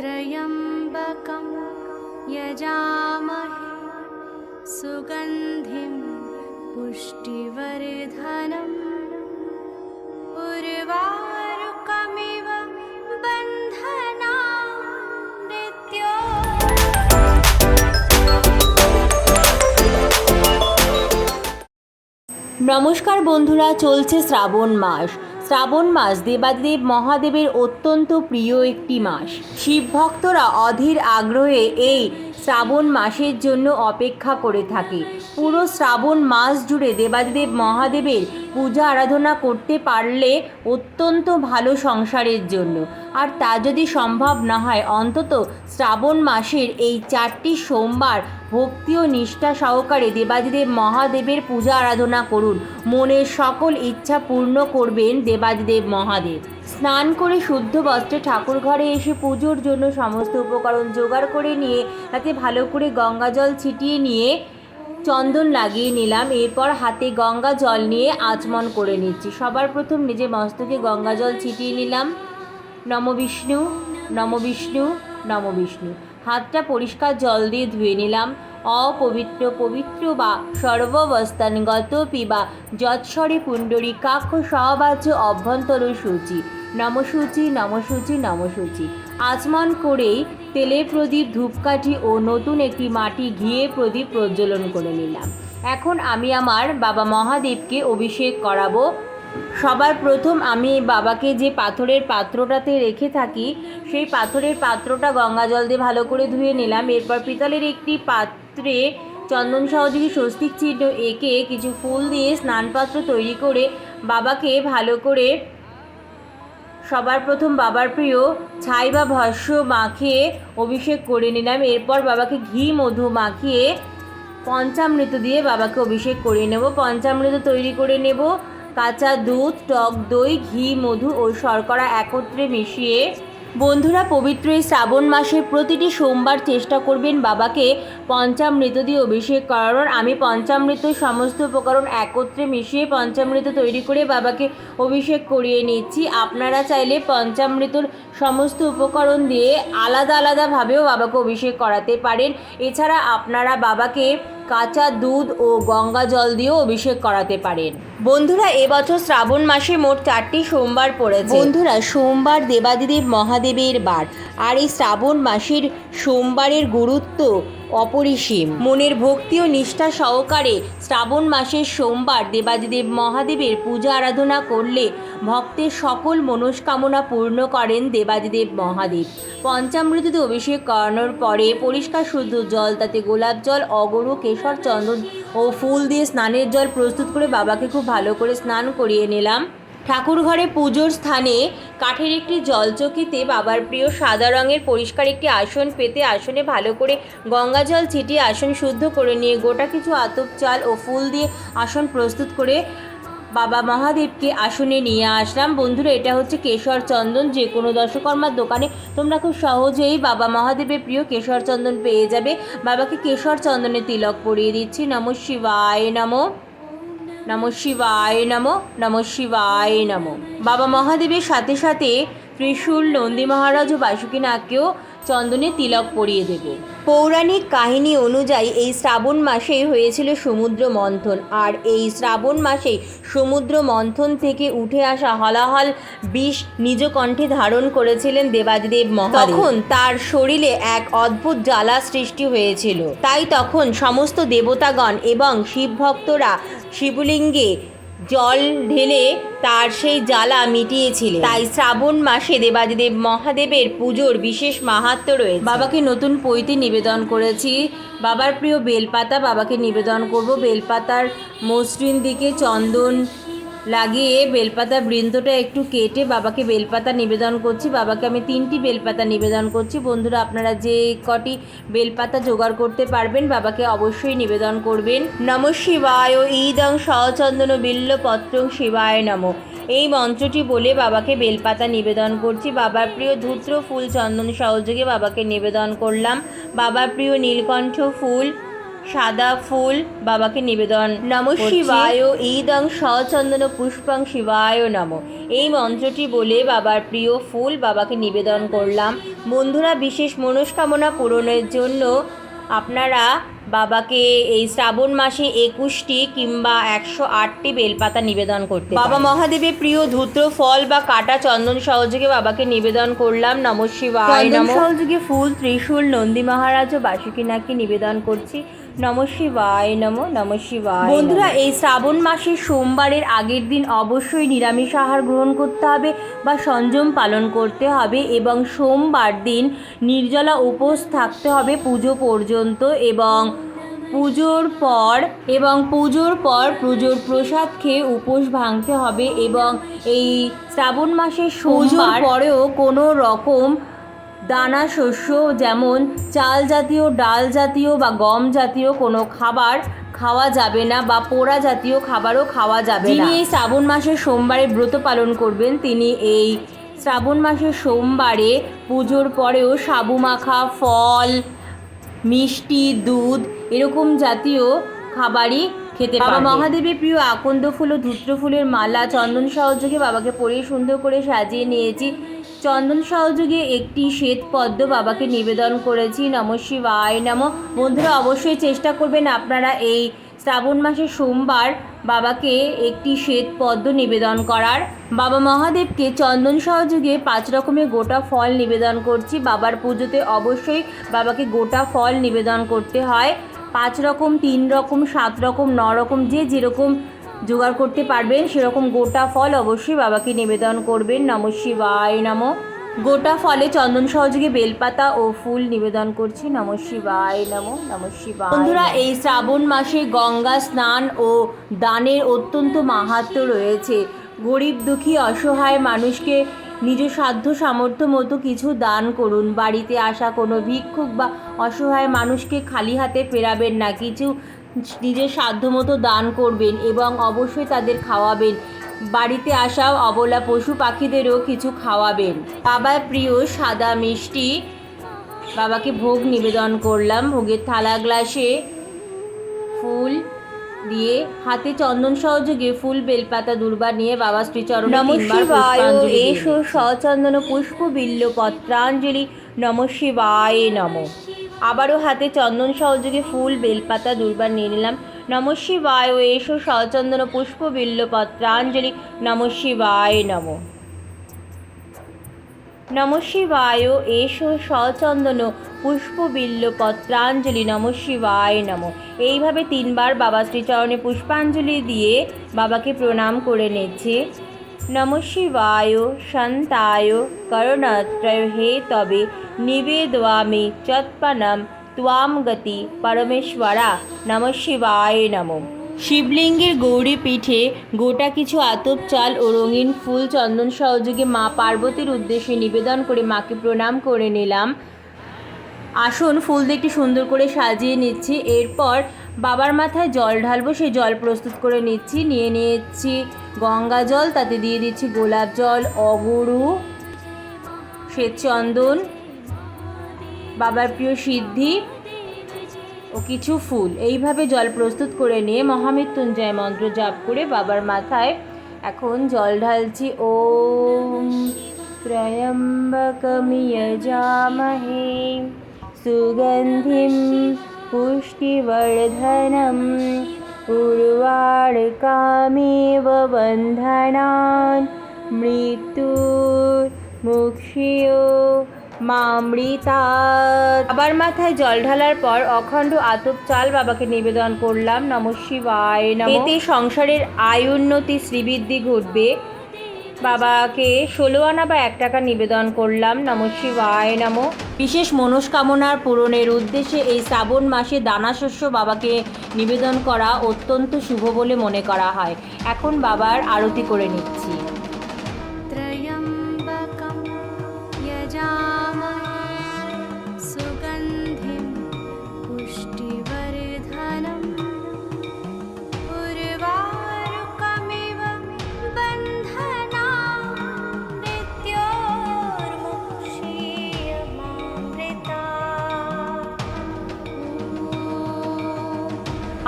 त्र्यम्बकं यजामहे सुगन्धिं पुष्टिवर्धनम् उर्वारुकमिव बन्धना मृत्यो নমস্কার বন্ধুরা চলছে শ্রাবণ মাস শ্রাবণ মাস দেবাদেব মহাদেবের অত্যন্ত প্রিয় একটি মাস। শিব ভক্তরা অধীর আগ্রহে এই শ্রাবণ মাসের জন্য অপেক্ষা করে থাকে। পুরো শ্রাবণ মাস জুড়ে দেবাদেব মহাদেবের পূজা আরাধনা করতে পারলে অত্যন্ত ভালো সংসারের জন্য। আর তা যদি সম্ভব না হয়, অন্তত শ্রাবণ মাসের এই চারটি সোমবার ভক্তি ও নিষ্ঠা সহকারে দেবাদিদেব মহাদেবের পূজা আরাধনা করুন। মনের সকল ইচ্ছা পূর্ণ করবেন দেবাদিদেব মহাদেব। স্নান করে শুদ্ধ বস্ত্রে ঠাকুর ঘরে এসে পুজোর জন্য সমস্ত উপকরণ জোগাড় করে নিয়ে, তাতে ভালো করে গঙ্গা জল ছিটিয়ে নিয়ে চন্দন লাগিয়ে নিলাম। এরপর হাতে গঙ্গা জল নিয়ে আচমন করে নিচ্ছি। সবার প্রথম নিজে মস্তকে গঙ্গা জল ছিটিয়ে নিলাম। নম বিষ্ণু নম বিষ্ণু নম বিষ্ণু। হাতটা পরিষ্কার জল দিয়ে ধুয়ে নিলাম। অপবিত্র পবিত্র বা সর্ববস্থানগত পিবা যৎস্বরে পুণ্ডরী কাক্ষ সহবাচ্য অভ্যন্তর সূচি। নমসূচি নমসূচি নমসূচি। আচমন করেই তেলে প্রদীপ ধূপকাঠি ও নতুন একটি মাটি ঘিয়ে প্রদীপ প্রজ্বলন করে নিলাম। এখন আমি আমার বাবা মহাদেবকে অভিষেক করাবো। সবার প্রথম আমি বাবাকে যে পাথরের পাত্রটাতে রেখে থাকি, সেই পাথরের পাত্রটা গঙ্গা জল দিয়ে ভালো করে ধুয়ে নিলাম। এরপর পিতলের একটি পাত্রে চন্দন সহযোগী স্বস্তিক চিহ্ন এঁকে কিছু ফুল দিয়ে স্নানপাত্র তৈরি করে বাবাকে ভালো করে সবার প্রথম বাবার প্রিয় ছাই বা ভস্য মাখিয়ে অভিষেক করে নিলাম। এরপর বাবাকে ঘি, মধু মাখিয়ে পঞ্চামৃত দিয়ে বাবাকে অভিষেক করে নেব। পঞ্চামৃত তৈরি করে নেব। কাঁচা দুধ, টক দই, ঘি, মধু ও শর্করা একত্রে মিশিয়ে বন্ধুরা, পবিত্র এই শ্রাবণ মাসের প্রতিটি সোমবার চেষ্টা করবেন বাবাকে পঞ্চামৃত দিয়ে অভিষেক করানোর। আমি পঞ্চামৃত সমস্ত উপকরণ একত্রে মিশিয়ে পঞ্চামৃত তৈরি করে বাবাকে অভিষেক করিয়ে নিচ্ছি। আপনারা চাইলে পঞ্চামৃতর সমস্ত উপকরণ দিয়ে আলাদা আলাদাভাবেও বাবাকে অভিষেক করাতে পারেন। এছাড়া আপনারা বাবাকে কাঁচা দুধ ও গঙ্গা জল দিয়েও অভিষেক করাতে পারেন। বন্ধুরা, এবছর শ্রাবণ মাসে মোট চারটি সোমবার পড়েছে। বন্ধুরা, সোমবার দেবাদিদেব মহাদেবের বার আর এই শ্রাবণ মাসের সোমবারের গুরুত্ব অপরিসীম। মনের ভক্তি ও নিষ্ঠা সহকারে শ্রাবণ মাসের সোমবার দেবাদিদেব মহাদেবের পূজা আরাধনা করলে ভক্তের সকল মনস্কামনা পূর্ণ করেন দেবাদিদেব মহাদেব। পঞ্চামৃততে অভিষেক করানোর পরে পরিষ্কার শুদ্ধ জল, তাতে গোলাপ জল, অগরু, কেশর, চন্দন ও ফুল দিয়ে স্নানের জল প্রস্তুত করে বাবাকে খুব ভালো করে স্নান করিয়ে নিলাম। ঠাকুর ঘরে পুজোর স্থানে কাঠের একটি জলচকিতে বাবার প্রিয় সাদা রঙের পরিষ্কার একটি আসন পেতে আসনে ভালো করে গঙ্গা জল ছিটিয়ে আসন শুদ্ধ করে নিয়ে গোটা কিছু আতপ চাল ও ফুল দিয়ে আসন প্রস্তুত করে বাবা মহাদেবকে আসনে নিয়ে আসলাম। বন্ধুরা, এটা হচ্ছে কেশর চন্দন। যে কোনো দশকর্মার দোকানে তোমরা খুব সহজেই বাবা মহাদেবের প্রিয় কেশর চন্দন পেয়ে যাবে। বাবাকে কেশর চন্দনের তিলক পরিয়ে দিচ্ছি। নম শিবায়, নম। নম শিবায় নম নম শিবায় নম। বাবা মহাদেবের সাথে সাথে ত্রিশূল নন্দী মহারাজ ও বাসুকীনাথকেও চন্দনে তিলক পরিয়ে দেব। পৌরাণিক কাহিনী অনুযায়ী এই শ্রাবণ মাসেই হয়েছিল সমুদ্র মন্থন। আর এই শ্রাবণ মাসে সমুদ্র মন্থন থেকে উঠে আসা হলাহল বিষ নিজ কণ্ঠে ধারণ করেছিলেন দেবাদিদেব মহাদেব তখন তার শরীরে এক অদ্ভুত জ্বালা সৃষ্টি হয়েছিল। তাই তখন সমস্ত দেবতাগণ এবং শিব ভক্তরা শিবলিঙ্গে জল ঢেলে তার সেই জ্বালা মিটিয়েছিল তাই শ্রাবণ মাসে দেবাদিদেব মহাদেবের পুজোর বিশেষ মাহাত্ম রয়েছে। বাবাকে নতুন পৈতে নিবেদন করেছি। বাবার প্রিয় বেলপাতা বাবাকে নিবেদন করব। বেলপাতার মসৃণ দিকে চন্দন লাগিয়ে বেলপাতা বৃন্দটা একটু কেটে বাবাকে বেলপাতা নিবেদন করছি। বাবাকে আমি তিনটি বেলপাতা নিবেদন করছি। বন্ধুরা, আপনারা যে কটি বেলপাতা জোগাড় করতে পারবেন, বাবাকে অবশ্যই নিবেদন করবেন। নম শিবায় ঈদং সচন্দন বিল্লপত্রং শিবায় নম। এই মন্ত্রটি বলে বাবাকে বেলপাতা নিবেদন করছি। বাবার প্রিয় ধূত্র, ফুল চন্দন সহযোগে বাবাকে নিবেদন করলাম। বাবার প্রিয় নীলকণ্ঠ ফুল সাদা ফুল বাবাকে নিবেদন নম শিবায়। ঈদং সচন্দন পুষ্পং শিবায় নম। এই মন্ত্রটি বলে বাবার প্রিয় ফুল বাবাকে নিবেদন করলাম। বন্ধুরা বিশেষ মনস্কামনা পূরণের জন্য আপনারা বাবাকে এই শ্রাবণ মাসে একুশটি কিংবা একশো আটটি বেলপাতা নিবেদন করতে বাবা মহাদেবের প্রিয় ধূত্র ফল বা কাটা চন্দন সহযোগে বাবাকে নিবেদন করলাম। নম শিবায় নম। সহযোগে ফুল ত্রিশূল নন্দী মহারাজ ও বাসুকিনাকে নিবেদন করছি। নম শিবায় নম নম শিবায়। বন্ধুরা এই শ্রাবণ মাসের সোমবারের আগের দিন অবশ্যই নিরামিষ আহার গ্রহণ করতে হবে বা সংযম পালন করতে হবে এবং সোমবার দিন নির্জলা উপোস থাকতে হবে পুজো পর্যন্ত এবং পুজোর পর এবং পুজোর পর পুজোর প্রসাদ খেয়ে উপোস ভাঙতে হবে এবং এই শ্রাবণ মাসের পুজোর পরেও কোনো রকম দানা শস্য যেমন চাল জাতীয় ডাল জাতীয় বা গম জাতীয় কোনো খাবার খাওয়া যাবে না বা পোড়া জাতীয় খাবারও খাওয়া যাবে না। যিনি এই শ্রাবণ মাসের সোমবারে ব্রত পালন করবেন তিনি এই শ্রাবণ মাসের সোমবারে পুজোর পরেও সাবু মাখা ফল মিষ্টি দুধ এরকম জাতীয় খাবারই খেতে বাবা মহাদেবের প্রিয় আকন্দ ফুল ও ধূত্র ফুলের মালা চন্দন সহযোগে বাবাকে পরিয়ে সুন্দর করে সাজিয়ে নিয়েছি। চন্দন সহযোগে একটি শ্বেত পদ্ম বাবাকে নিবেদন করেছি। নম শিবায়। নম। বন্ধুরা, অবশ্যই চেষ্টা করবেন আপনারা এই শ্রাবণ মাসের সোমবার বাবাকে একটি শ্বেত পদ্ম নিবেদন করার। বাবা মহাদেবকে চন্দন সহযোগে পাঁচ রকমের গোটা ফল নিবেদন করছি। বাবার পুজোতে অবশ্যই বাবাকে গোটা ফল নিবেদন করতে হয়। পাঁচ রকম, তিন রকম, সাত রকম, ন রকম, যে যেরকম জোগাড় করতে পারবেন সেরকম গোটা ফল অবশ্যই বাবাকে নিবেদন করবেন। নম শিবায় নম। গোটা ফলে চন্দন সহযোগে বেলপাতা ও ফুল নিবেদন করছি। নম শিবায় নম নম শিবায় বন্ধুরা এই শ্রাবণ মাসে গঙ্গা স্নান ও দানের অত্যন্ত মাহাত্ম্য রয়েছে। গরিব দুঃখী অসহায় মানুষকে নিজ সাধ্য সামর্থ্য মতো কিছু দান করুন। বাড়িতে আসা কোনো ভিক্ষুক বা অসহায় মানুষকে খালি হাতে ফেরাবেন না। কিছু নিজের সাধ্য মতো দান করবেন এবং অবশ্যই তাদের খাওয়াবেন। বাড়িতে আসা অবলা পশু পাখিদেরও কিছু খাওয়াবেন। বাবার প্রিয় সাদা মিষ্টি। বাবাকে ভোগ নিবেদন করলাম। ভোগের থালা গ্লাসে ফুল দিয়ে হাতে চন্দন সহযোগে ফুল বেলপাতা দুর্বা নিয়ে বাবা শ্রীচরণ নম এসো সচন্দন পুষ্প বিল্ল পত্রাঞ্জলি নম শিবায় নম। আবারও হাতে চন্দন সহযোগে ফুল, বেলপাতা, দুর্বার নিয়ে নিলাম। নম শিবায় এসো সচন্দন পুষ্প বিল্ল পত্রাঞ্জলি নম শিবায়, নম। নম শিবায় এসো সচন্দন পুষ্পবিল্ল পত্রাঞ্জলি নম শিবায়, নম। এইভাবে তিনবার বাবা শ্রীচরণে পুষ্পাঞ্জলি দিয়ে বাবাকে প্রণাম করে নিচ্ছে। নম শিবায়, শান্তায়, করণত্রয় হে তবে নিবেদয়ামি চৎপনম ত্বাম গতি পরমেশ্বরা। নম শিবায় নম। শিবলিঙ্গের গৌরী পিঠে গোটা কিছু আতপ চাল ও রঙিন ফুল চন্দন সহযোগে মা পার্বতীর উদ্দেশ্যে নিবেদন করে মাকে প্রণাম করে নিলাম। আসন ফুল দিয়ে একটু সুন্দর করে সাজিয়ে নিচ্ছি। এরপর বাবার মাথায় জল ঢালবো, সেই জল প্রস্তুত করে নিচ্ছি, নিয়ে নিয়েছি গঙ্গা জল, তাতে দিয়ে দিচ্ছি গোলাপ জল, অগুরু শ্বেত চন্দন বাবার প্রিয় সিদ্ধি ও কিছু ফুল। এইভাবে জল প্রস্তুত করে নিয়ে মহামৃত্যুঞ্জয় মন্ত্র জাপ করে বাবার মাথায় এখন জল ঢালছি। ওম ত্রয়ম্বকমিয়জামহে সুগন্ধিম উর্বারকামেব বন্ধনান মৃত্যুর মুক্ষিয় মামৃতা আবার মাথায় জল ঢালার পর অখণ্ড আতপ চাল বাবাকে নিবেদন করলাম। নম শিবায়। এতে সংসারের আয় উন্নতি শ্রীবৃদ্ধি ঘটবে। বাবাকে ষোলো আনা বা এক টাকা নিবেদন করলাম। নম শিবায়, নম। বিশেষ মনস্কামনার পূরণের উদ্দেশ্যে এই শ্রাবণ মাসে দানা শস্য বাবাকে নিবেদন করা অত্যন্ত শুভ বলে মনে করা হয়। এখন বাবার আরতি করে নিচ্ছি।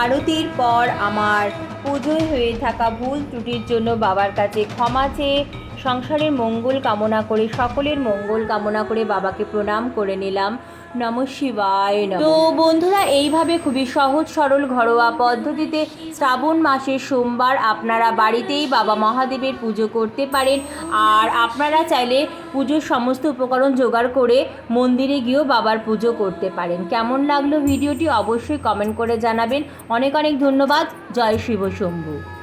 আরতির পর আমার পুজোয় হয়ে থাকা ভুল ত্রুটির জন্য বাবার কাছে ক্ষমা চেয়ে সংসারের মঙ্গল কামনা করে, সকলের মঙ্গল কামনা করে বাবাকে প্রণাম করে নিলাম। নম শিবায়। তো বন্ধুরা, এইভাবে খুবই সহজ, সরল, ঘরোয়া পদ্ধতিতে শ্রাবণ মাসের সোমবার আপনারা বাড়িতেই বাবা মহাদেবের পুজো করতে পারেন। আর আপনারা চাইলে পুজোর সমস্ত উপকরণ জোগাড় করে মন্দিরে গিয়েও বাবার পুজো করতে পারেন। কেমন লাগল ভিডিওটি অবশ্যই কমেন্ট করে জানাবেন। অনেক অনেক ধন্যবাদ। জয় শিব শম্ভু।